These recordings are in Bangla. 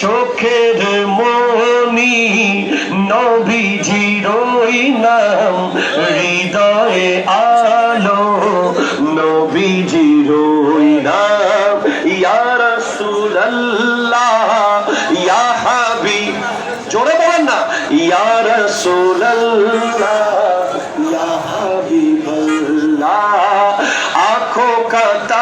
চোখের মনি নবীজির নাম, হৃদয়ে আলো, নবীজির নাম। ইয়ার সুল্লাহ ইয়া জোরে বলেন না ইয়ার সুল্লাহ ইয়া আখো কাতা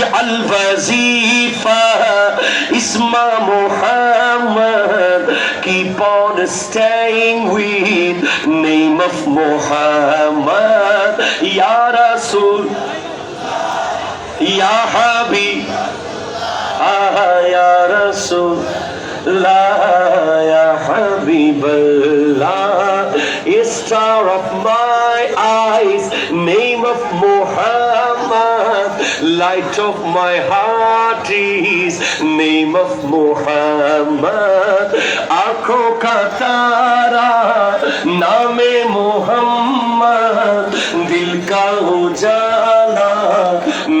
واجعل وظیفہ اسم محمد keep on staying with name of Muhammad یا رسول یا حبیب یا رسول لا يا حبيب الله star of my eyes name of Muhammad light of my heart is name of Muhammad आंखों का तारा नामे मोहम्मद दिल का उजाला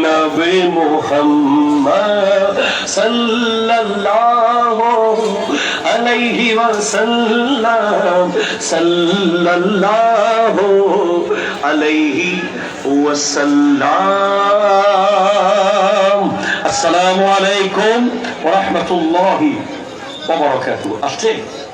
नबे मोहम्मद सल्लल्लाहु अलैहि वसल्लम सल्लल्लाहु अलैहि वसल्लम عليكم ورحمة الله وبركاته. أشتركوا